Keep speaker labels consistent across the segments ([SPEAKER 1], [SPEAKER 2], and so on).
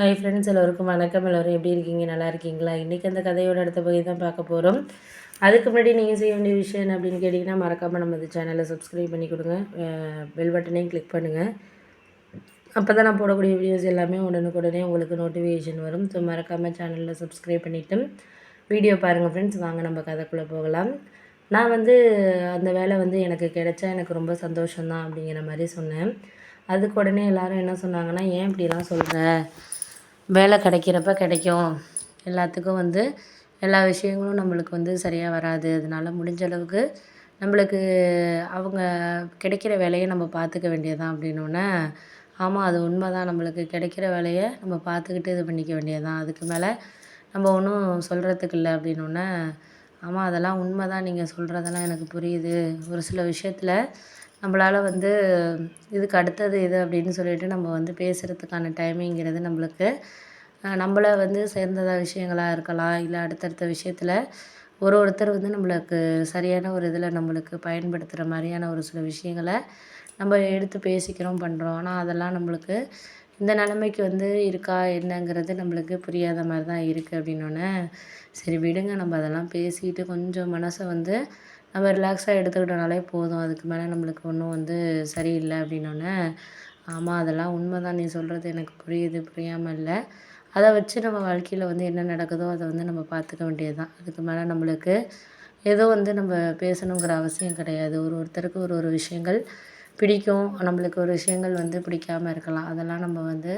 [SPEAKER 1] hi friends எல்லோருக்கும் வணக்கம் எல்லோரும் எப்படி இருக்கீங்க நல்லா இருக்கீங்களா இன்றைக்கி அந்த கதையோட அடுத்த பகுதி தான் பார்க்க போகிறோம் அதுக்கு முன்னாடி நீங்கள் செய்ய வேண்டிய விஷயம் அப்படின்னு கேட்டிங்கன்னா மறக்காமல் நம்ம இந்த சேனலை சப்ஸ்கிரைப் பண்ணி கொடுங்க பெல் பட்டனையும் கிளிக் பண்ணுங்கள் அப்போ தான் நான் போடக்கூடிய வீடியோஸ் எல்லாமே உடனுக்குடனே உங்களுக்கு நோட்டிஃபிகேஷன் வரும் ஸோ மறக்காமல் சேனலில் சப்ஸ்கிரைப் பண்ணிவிட்டு வீடியோ பாருங்கள் ஃப்ரெண்ட்ஸ் வாங்க நம்ம கதைக்குள்ளே போகலாம் நான் வந்து அந்த வேலை வந்து எனக்கு கிடைச்சா எனக்கு ரொம்ப சந்தோஷம்தான் அப்படிங்கிற மாதிரி சொன்னேன் அதுக்கு உடனே எல்லோரும் என்ன சொன்னாங்கன்னா ஏன் இப்படிலாம் சொல்கிற வேலை கிடைக்கிறப்ப கிடைக்கும் எல்லாத்துக்கும் வந்து எல்லா விஷயங்களும் நம்மளுக்கு வந்து சரியாக வராது அதனால் முடிஞ்ச அளவுக்கு நம்மளுக்கு அவங்க கிடைக்கிற வேலையை நம்ம பார்த்துக்க வேண்டியதான் அப்படின்னோடனே ஆமாம் அது உண்மை தான் நம்மளுக்கு கிடைக்கிற வேலையை நம்ம பார்த்துக்கிட்டு இது பண்ணிக்க வேண்டியதான் அதுக்கு மேலே நம்ம ஒன்றும் சொல்கிறதுக்கு இல்லை அப்படின்னோடனே ஆமாம் அதெல்லாம் உண்மை தான் நீங்கள் சொல்கிறதெல்லாம் எனக்கு புரியுது ஒரு சில விஷயத்தில் நம்மளால் வந்து இதுக்கு அடுத்தது இது அப்படின்னு சொல்லிட்டு நம்ம வந்து பேசுகிறதுக்கான டைமிங்கிறது நம்மளுக்கு நம்மளை வந்து சேர்ந்ததாக விஷயங்களாக இருக்கலாம் இல்லை அடுத்தடுத்த விஷயத்தில் ஒரு ஒருத்தர் வந்து நம்மளுக்கு சரியான ஒரு இதில் நம்மளுக்கு பயன்படுத்துகிற மாதிரியான ஒரு சில விஷயங்களை நம்ம எடுத்து பேசிக்கிறோம் பண்ணுறோம் ஆனால் அதெல்லாம் நம்மளுக்கு இந்த நிலைமைக்கு வந்து இருக்கா என்னங்கிறது நம்மளுக்கு புரியாத மாதிரி தான் இருக்குது அப்படின்னோடனே சரி விடுங்க நம்ம அதெல்லாம் பேசிக்கிட்டு கொஞ்சம் மனசை வந்து நம்ம ரிலாக்ஸாக எடுத்துக்கிட்டோம்னாலே போதும் அதுக்கு மேலே நம்மளுக்கு ஒன்றும் வந்து சரியில்லை அப்படின்னோடனே ஆமாம் அதெல்லாம் உண்மை தான் நீ சொல்கிறது எனக்கு புரியுது புரியாமல் இல்லை அதை வச்சு நம்ம வாழ்க்கையில் வந்து என்ன நடக்குதோ அதை வந்து நம்ம பார்த்துக்க வேண்டியது தான் அதுக்கு மேலே நம்மளுக்கு ஏதோ வந்து நம்ம பேசணுங்கிற அவசியம் கிடையாது ஒரு ஒருத்தருக்கு ஒரு ஒரு விஷயங்கள் பிடிக்கும் நம்மளுக்கு ஒரு விஷயங்கள் வந்து பிடிக்காமல் இருக்கலாம் அதெல்லாம் நம்ம வந்து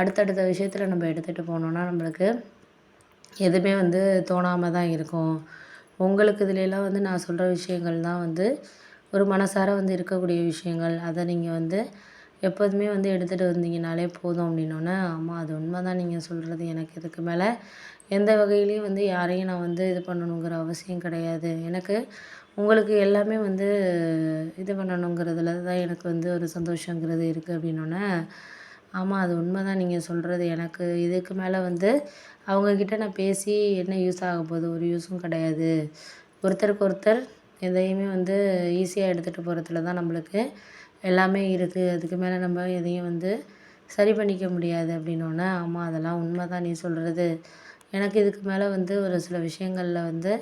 [SPEAKER 1] அடுத்தடுத்த விஷயத்தில் நம்ம எடுத்துகிட்டு போனோம்னா நம்மளுக்கு எதுவுமே வந்து தோணாமல் தான் இருக்கும் உங்களுக்கு இதுலலாம் வந்து நான் சொல்கிற விஷயங்கள் தான் வந்து ஒரு மனசார வந்து இருக்கக்கூடிய விஷயங்கள் அதை நீங்கள் வந்து எப்போதுமே வந்து எடுத்துகிட்டு வந்தீங்கனாலே போதும் அப்படின்னோடனே ஆமாம் அது உண்மை தான் நீங்கள் சொல்கிறது எனக்கு இதுக்கு மேலே எந்த வகையிலையும் வந்து யாரையும் நான் வந்து இது பண்ணணுங்கிற அவசியம் கிடையாது எனக்கு உங்களுக்கு எல்லாமே வந்து இது பண்ணணுங்கிறதுல தான் எனக்கு வந்து ஒரு சந்தோஷங்கிறது இருக்குது அப்படின்னோடனே ஆமாம் அது உண்மை தான் நீங்கள் சொல்கிறது எனக்கு இதுக்கு மேலே வந்து அவங்கக்கிட்ட நான் பேசி என்ன யூஸ் ஆக போகுது ஒரு யூஸும் கிடையாது ஒருத்தருக்கு ஒருத்தர் எதையுமே வந்து ஈஸியாக எடுத்துகிட்டு போகிறதுல தான் நம்மளுக்கு எல்லாமே இருக்குது அதுக்கு மேலே நம்ம எதையும் வந்து சரி பண்ணிக்க முடியாது அப்படின்னோடனே ஆமாம் அதெல்லாம் உண்மை தான் நீ சொல்கிறது எனக்கு இதுக்கு மேலே வந்து ஒரு சில விஷயங்களில் வந்து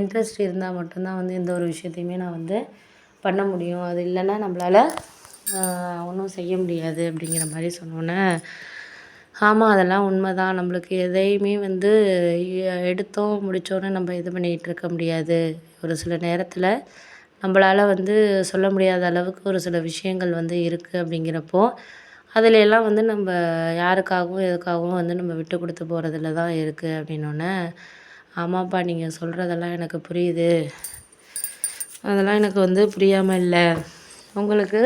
[SPEAKER 1] இன்ட்ரெஸ்ட் இருந்தால் மட்டும்தான் வந்து எந்த ஒரு விஷயத்தையுமே நான் வந்து பண்ண முடியும் அது இல்லைன்னா நம்மளால் ஒன்றும் செய்ய முடியாது அப்படிங்கிற மாதிரி சொன்னோன்னே ஆமாம் அதெல்லாம் உண்மை தான் நம்மளுக்கு எதையுமே வந்து எடுத்தோம் முடித்தோன்னு நம்ம இது பண்ணிகிட்டு இருக்க முடியாது ஒரு சில நேரத்தில் நம்மளால் வந்து சொல்ல முடியாத அளவுக்கு ஒரு சில விஷயங்கள் வந்து இருக்குது அப்படிங்கிறப்போ அதிலெல்லாம் வந்து நம்ம யாருக்காகவும் எதுக்காகவும் வந்து நம்ம விட்டு கொடுத்து போகிறதுல தான் இருக்குது அப்படின்னோடனே ஆமாப்பா நீங்கள் சொல்கிறதெல்லாம் எனக்கு புரியுது அதெல்லாம் எனக்கு வந்து புரியாமல் இல்லை உங்களுக்கு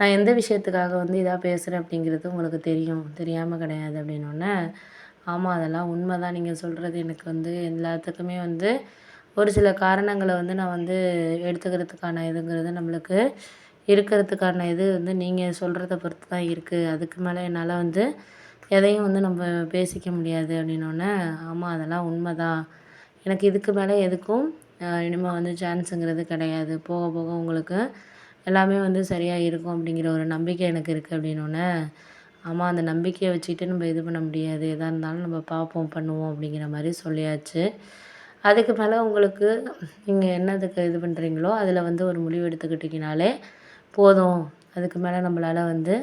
[SPEAKER 1] நான் எந்த விஷயத்துக்காக வந்து இதாக பேசுகிறேன் அப்படிங்கிறது உங்களுக்கு தெரியும் தெரியாமல் கிடையாது அப்படின்னோடனே ஆமாம் அதெல்லாம் உண்மை தான் நீங்கள் சொல்கிறது எனக்கு வந்து எல்லாத்துக்குமே வந்து ஒரு சில காரணங்களை வந்து நான் வந்து எடுத்துக்கிறதுக்கான இதுங்கிறது நம்மளுக்கு இருக்கிறதுக்கான இது வந்து நீங்கள் சொல்கிறத பொறுத்து தான் இருக்குது அதுக்கு மேலே என்னால் வந்து எதையும் வந்து நம்ம பேசிக்க முடியாது அப்படின்னோடனே ஆமாம் அதெல்லாம் உண்மை தான் எனக்கு இதுக்கு மேலே எதுக்கும் இனிமேல் வந்து சான்ஸுங்கிறது கிடையாது போக போக உங்களுக்கு எல்லாமே வந்து சரியாக இருக்கும் அப்படிங்கிற ஒரு நம்பிக்கை எனக்கு இருக்குது அப்படின்னோடனே ஆமாம் அந்த நம்பிக்கையை வச்சுக்கிட்டு நம்ம இது பண்ண முடியாது எதாக இருந்தாலும் நம்ம பார்ப்போம் பண்ணுவோம் அப்படிங்கிற மாதிரி சொல்லியாச்சு அதுக்கு மேலே உங்களுக்கு நீங்கள் என்னதுக்கு இது பண்ணுறீங்களோ அதில் வந்து ஒரு முடிவு எடுத்துக்கிட்டிங்கனாலே போதும் அதுக்கு மேலே நம்மளால் வந்து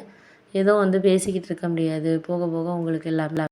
[SPEAKER 1] எதுவும் வந்து பேசிக்கிட்டு இருக்க முடியாது போக போக உங்களுக்கு எல்லாமே